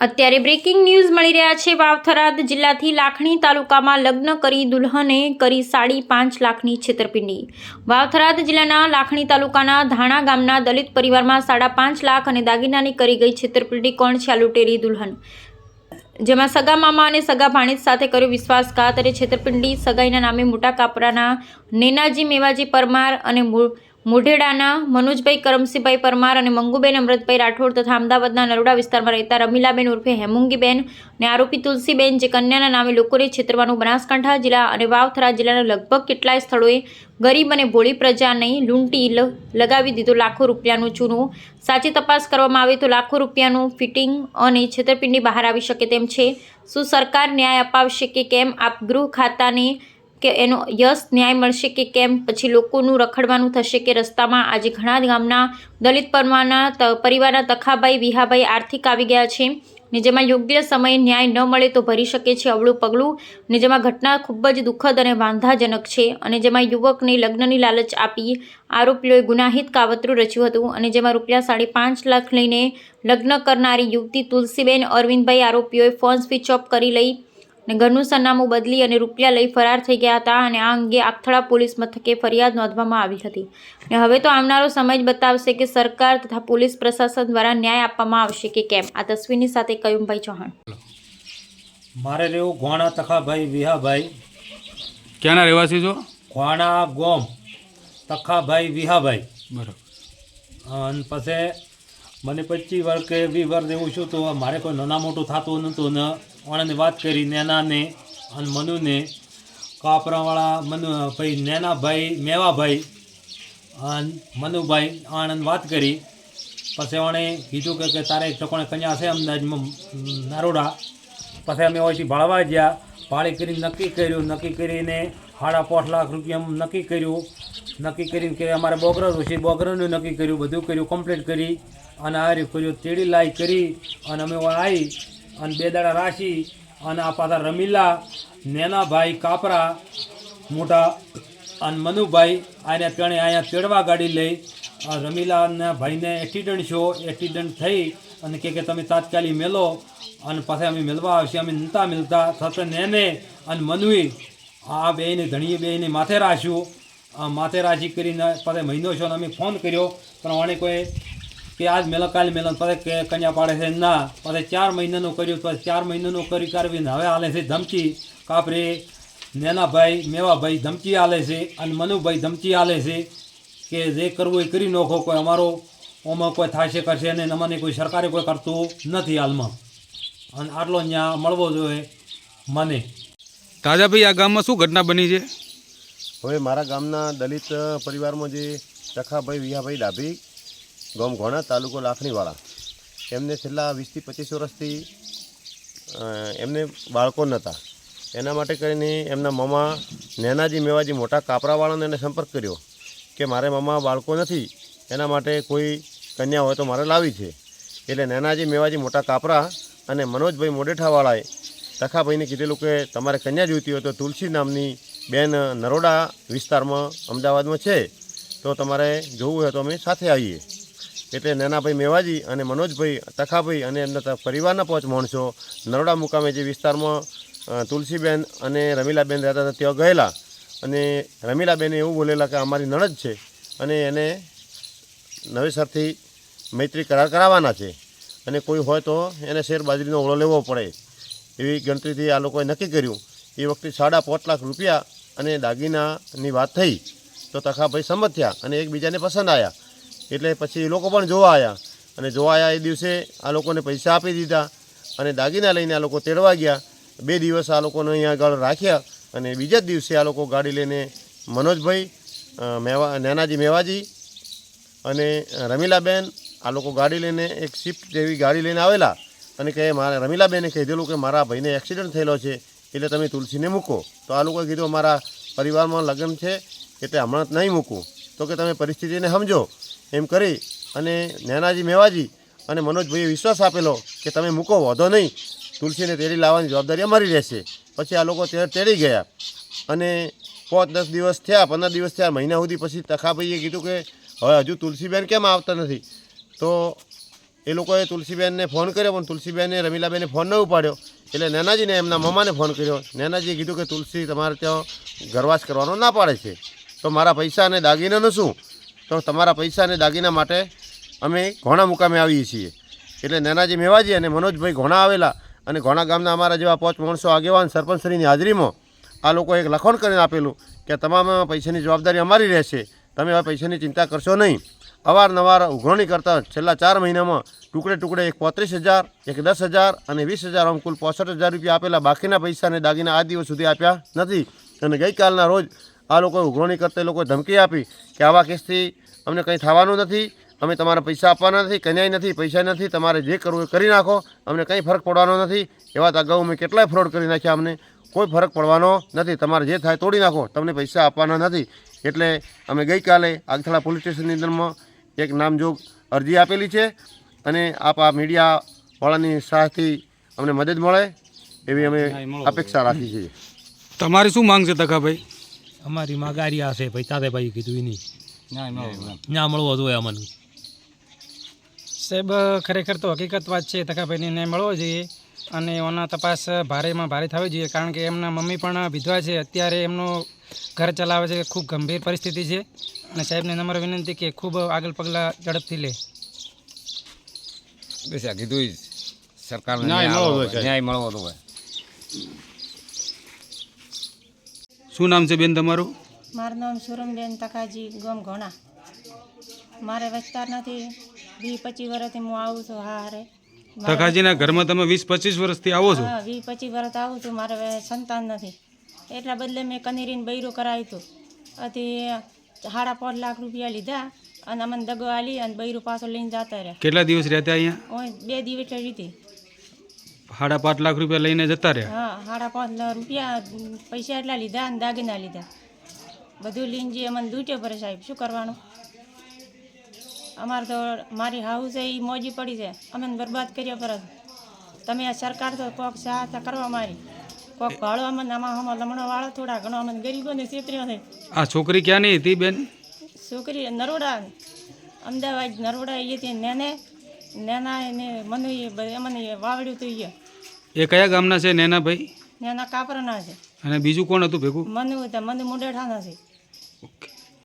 અત્યારે breaking news મળી રહ્યા છે. વાવથરાદ જિલ્લાથી લાખણી તાલુકામાં લગ્ન કરી દુલ્હને કરી સાડી પાંચ લાખની છેતરપિંડી. વાવથરાદ જિલ્લાના લાખણી તાલુકાના ધાણા ગામના દલિત પરિવારમાં સાડા પાંચ લાખ અને દાગીનાની કરી ગઈ છેતરપિંડી કોણ છે? આ લૂંટેરી દુલ્હન. જેમાં સગા મામા અને સગા ભાણેજ સાથે કર્યો વિશ્વાસઘાત. અને છેતરપિંડી સગાઈના નામે મોટા કાપરાના નેનાજી મેવાજી પરમાર અને મુ- મોઢેડાના મનોજભાઈ કરમસીભાઈ પરમાર અને મંગુબેન અમૃતભાઈ રાઠોડ તથા અમદાવાદના નરોડા વિસ્તારમાં રહેતા રમીલાબેન ઉર્ફે હેમુંગીબેન અને આરોપી તુલસીબેન, જે કન્યાના નામે લોકોને છેતરવાનું બનાસકાંઠા જિલ્લા અને વાવથરા જિલ્લાના લગભગ કેટલાય સ્થળોએ ગરીબ અને ભોળી પ્રજાને લૂંટી લગાવી દીધો લાખો રૂપિયાનું ચૂનું. સાચી તપાસ કરવામાં આવે તો લાખો રૂપિયાનું ફિટિંગ અને છેતરપિંડી બહાર આવી શકે તેમ છે. શું સરકાર ન્યાય અપાવશે કે કેમ? આપ ગૃહ ખાતાને કે એનો યશ ન્યાય મળશે કે કેમ? પછી લોકોનું રખડવાનું થશે કે રસ્તામાં આજે ઘણા ગામના દલિત પરવાના પરિવારના તખાભાઈ, વિહાભાઈ આર્થિક આવી ગયા છે ને જેમાં યોગ્ય સમયે ન્યાય ન મળે તો ભરી શકે છે અવળું પગલું ને જેમાં ઘટના ખૂબ જ દુઃખદ અને વાંધાજનક છે અને જેમાં યુવકને લગ્નની લાલચ આપી આરોપીઓએ ગુનાહિત કાવતરું રચ્યું હતું અને જેમાં રૂપિયા સાડી પાંચ લાખ લઈને લગ્ન કરનારી યુવતી તુલસીબેન અરવિંદભાઈ આરોપીઓએ ફોન સ્વિચ ઓફ કરી લઈ ને ઘરનું સરનામું બદલી અને રૂપિયા લઈ ફરાર થઈ ગયા હતા અને આ અંગે આખથળા પોલીસ મથકે ફરિયાદ નોંધવામાં આવી હતી. ને હવે તો આવનારો સમય જ બતાવશે કે સરકાર તથા પોલીસ પ્રશાસન દ્વારા ન્યાય આપવામાં આવશે કે કેમ. આ તસવીરની સાથે કયુમભાઈ ચૌહાણ. મારે રહેવું ઘોણા તખાભાઈ વિહાભાઈ. ક્યાંના રહેવાસી છો? ઘોણા ગોમ તખાભાઈ વિહાભાઈ. બરાબર. અને પછી મને પચીસ વર્ષ કે વીસ વર્ષ એવું છું તો મારે કોઈ નાના મોટું થતું નહોતું ને ઓણાને વાત કરી, નેનાને અને મનુને કાપરાવાળા મનુ, ભાઈ નેનાભાઈ, મેવાભાઈ અને મનુભાઈ, આણંદ વાત કરી. પછી ઓણે કીધું કે તારે ચકોણે કન્યા છે અમદાવાદમાં નારોડા. પછી અમે ઓછી ભાળવા ગયા. ભાળી કરીને નક્કી કર્યું, નક્કી કરીને સાડા પાંચ લાખ રૂપિયા નક્કી કર્યું. નક્કી કરીને કે અમારે બોગરનું છે, બોગરનું નક્કી કર્યું, બધું કર્યું કમ્પ્લીટ કરી. અને આ કર્યું, તેડી લાઈ કરી. અને અમે આવી અને બે દાડા રાશી અને આ પાછા રમીલા, નેનાભાઈ કાપરા, મોટા અને મનુભાઈ આને ત્રણે અહીંયા તેડવા ગાડી લઈ. રમીલાના ભાઈને એક્સિડન્ટ છો એક્સિડન્ટ થઈ અને કે કે તમે તાત્કાલિક મેલો અને પાછા અમે મેળવા આવશે. અમે નતા મિલતા. થશે નેને અને મનુઈ આ બેને ધણીએ બેને માથે રાખ્યું. માથે રાજી કરીને પાસે મહિનો છો અને અમે ફોન કર્યો. પણ આણે કોઈ કે આજ મેલો કાલે મેલો પછી કે કન્યા પાડે છે. ના પછી ચાર મહિનાનું કર્યું પછી ચાર મહિનાનું કરી કરવીને હવે હાલે છે ધમકી. કાપરે નેનાભાઈ મેવાભાઈ ધમકી આલે છે અને મનુભાઈ ધમકી આલે છે કે જે કરવું એ કરી નાખો કોઈ અમારો ઓમાં કોઈ થાશે કરશે નહીં અમને કોઈ સરકારે કોઈ કરતું નથી હાલમાં. અને આટલો ત્યાં મળવો જોઈએ મને. તાજાભાઈ આ ગામમાં શું ઘટના બની છે? હવે મારા ગામના દલિત પરિવારમાં જે ચખાભાઈ વિહાભાઈ ડાભી ગામ ઘોણા તાલુકો લાખણીવાળા. એમને છેલ્લા વીસથી પચીસ વર્ષથી એમને બાળકો નહોતા એના માટે કરીને એમના મમા નેનાજી મેવાજી મોટા કાપરાવાળાને એને સંપર્ક કર્યો કે મારે મમા બાળકો નથી, એના માટે કોઈ કન્યા હોય તો મારે લાવી છે. એટલે નેનાજી મેવાજી મોટા કાપરા અને મનોજભાઈ મોડેઠાવાળાએ તખાભાઈને કીધેલું કે તમારે કન્યા જોઈતી હોય તો તુલસી નામની બેન નરોડા વિસ્તારમાં અમદાવાદમાં છે. તો તમારે જોવું હોય તો અમે સાથે આવીએ. એટલે નાનાભાઈ મેવાજી અને મનોજભાઈ તખાભાઈ અને એમના પરિવારના પાંચ માણસો નરોડા મુકામે જે વિસ્તારમાં તુલસીબેન અને રમીલાબેન રહેતા હતા, ત્યાં ગયેલા. અને રમીલાબેને એવું બોલેલા કે અમારી નણદ છે અને એને નવેસરથી મૈત્રી કરાર કરાવવાના છે. અને કોઈ હોય તો એને શેર બાજરીનો ઓળો લેવો પડે. એવી ગણતરીથી આ લોકોએ નક્કી કર્યું. એ વખતે સાડા પાંચ લાખ રૂપિયા અને દાગીનાની વાત થઈ. તો તખાભાઈ સંમત થયા અને એકબીજાને પસંદ આવ્યા. એટલે પછી લોકો પણ જોવા આવ્યા અને જોવા આવ્યા એ દિવસે આ લોકોને પૈસા આપી દીધા અને દાગીના લઈને આ લોકો તેડવા ગયા. બે દિવસ આ લોકોને અહીંયા આગળ રાખ્યા અને બીજા જ દિવસે આ લોકો ગાડી લઈને મનોજભાઈ મેવા, નેનાજી મેવાજી અને રમીલાબેન આ લોકો ગાડી લઈને એક શિફ્ટ જેવી ગાડી લઈને આવેલા અને કહે, મારે રમીલાબેને કીધેલું કે, મારા ભાઈને એક્સિડન્ટ થયેલો છે, એટલે તમે તુલસીને મૂકો. તો આ લોકોએ કીધું મારા પરિવારમાં લગ્ન છે, એટલે હમણાં જ નહીં મૂકું. તો કે, તમે પરિસ્થિતિને સમજો. એમ કરી અને નેનાજી મેવાજી અને મનોજભાઈએ વિશ્વાસ આપેલો કે તમે મૂકો, વધો નહીં. તુલસીને તેડી લાવવાની જવાબદારી અમારી રહેશે. પછી આ લોકો તે તેડી ગયા. અને પાંચ, દસ દિવસ થયા, પંદર દિવસ થયા, મહિના સુધી પછી તખાભાઈએ કીધું કે હવે હજુ તુલસીબેન કેમ આવતા નથી? તો એ લોકોએ તુલસીબેનને ફોન કર્યો, પણ તુલસીબેને, રમીલાબેને ફોન ન ઉપાડ્યો. એટલે નેનાજીને એમના મમ્માને ફોન કર્યો. નેનાજીએ કીધું કે તુલસી તમારે ત્યાં ઘરવાસ કરવાનો ના પાડે છે. તો મારા પૈસા અને દાગીનાનું શું? તો તમારા પૈસા અને દાગીના માટે અમે ઘોણા મુકામે આવીએ છીએ. એટલે નેનાજી મેવાજી અને મનોજભાઈ ઘોણા આવેલા અને ઘોણા ગામના અમારા જેવા પાંચ માણસો આગેવાન સરપંચશ્રીની હાજરીમાં આ લોકો એક લખણ કરીને આપેલું કે તમામ પૈસાની જવાબદારી અમારી રહેશે. તમે હવે પૈસાની ચિંતા કરશો નહીં. અવારનવાર ઉઘરણી કરતાં છેલ્લા ચાર મહિનામાં ટુકડે ટુકડે એક પોત્રીસ હજાર, એક દસ હજાર અને વીસ હજાર આમ કુલ પોસઠ હજાર રૂપિયા આપેલા બાકીના પૈસાને દાગીના આ દિવસ સુધી આપ્યા નથી. અને ગઈકાલના રોજ આ લોકોએ ઉઘરોણી કરતા એ લોકોએ ધમકી આપી કે આવા કેસથી અમને કંઈ થવાનું નથી અમે તમારા પૈસા આપવાના નથી કન્યાય નથી પૈસા નથી તમારે જે કરવું એ કરી નાખો અમને કંઈ ફરક પડવાનો નથી. એવા તો અગાઉ અમે કેટલાય ફ્રોડ કરી નાખ્યા અમને. કોઈ ફરક પડવાનો નથી. તમારે જે થાય તોડી નાખો. તમને પૈસા આપવાના નથી. એટલે અમે ગઈકાલે આગથળા પોલીસ સ્ટેશનની અંદરમાં એક નામજોગ અરજી આપેલી છે અને આપ આ મીડિયાવાળાની સહાયથી અમને મદદ મળે એવી અમે અપેક્ષા રાખી છીએ. તમારી શું માંગ છે તકાભાઈ અમારી માં ગારિયા છે ભાઈ તાતે ભાઈ કીધું એની ના મળવો જોઈએ અમને. સાહેબ ખરેખર તો હકીકત વાત છે તકાભાઈને ન્યાય મળવો જોઈએ અને ઓના તપાસ ભારેમાં ભારે થવી જોઈએ કારણ કે એમના મમ્મી પણ વિધવા છે. અત્યારે એમનો ઘર ચલાવે છે ખૂબ ગંભીર પરિસ્થિતિ છે. અને સાહેબને નમ્ર વિનંતી કે ખૂબ આગળ પગલાં ઝડપથી લે. બસ કીધું ઈ જ. સરકારને ન્યાય મળવો જોઈએ. ન્યાય મળવો જોઈએ. શું નામ છે બેન તમારું? મારું નામ સુરમબેન તકાજી ગમ ઘોણા. મારે વિસ્તાર નથી. વીસ પચીસ વર્ષથી હું આવું છું હા હારે. તકાજીના ઘરમાં તમે વીસ પચીસ વર્ષથી આવો છો? હા વીસ પચીસ વર્ષ આવું છું. મારે સંતાન નથી. એટલા બદલે મેં કનેરીને બૈરું કરાવ્યું હતું. અથી સાડા પાંચ લાખ રૂપિયા લીધા અને અમને દગો આલી અને બૈરું પાછો લઈને જતા રહ્યા. કેટલા દિવસ રહેતા અહીંયા? બે દિવસ લીધી સાડા પાંચ લાખ રૂપિયા લઈને જતા રહ્યા? હા સાડા પાંચ લાખ રૂપિયા પૈસા એટલા લીધા અને દાગીના લીધા. બધું લઈને જે અમને દૂટ્યો પડે સાહેબ શું કરવાનું? અમારે તો મારી હાઉસ એ મોજી પડી છે. અમે બરબાદ કર્યા પર તમે આ સરકાર તો કોક સહાયતા કરવા મારી. કોક ભાડો અમને આમાં આમાં લમણો વાળો થોડા ઘણો અમને ગરીબોને છેતર્યો છે. આ છોકરી ક્યાંની હતી બેન? છોકરી નરોડા અમદાવાદ નરોડા એ નેને નેના. એને મનુ એ બ- વાવડ્યું હતું એ એ કયા ગામના છે નેના ભાઈ નેના કાપરાના છે. અને બીજું કોણ હતું ભેગું? મને મને મુંડેઠાના છે. ઓકે.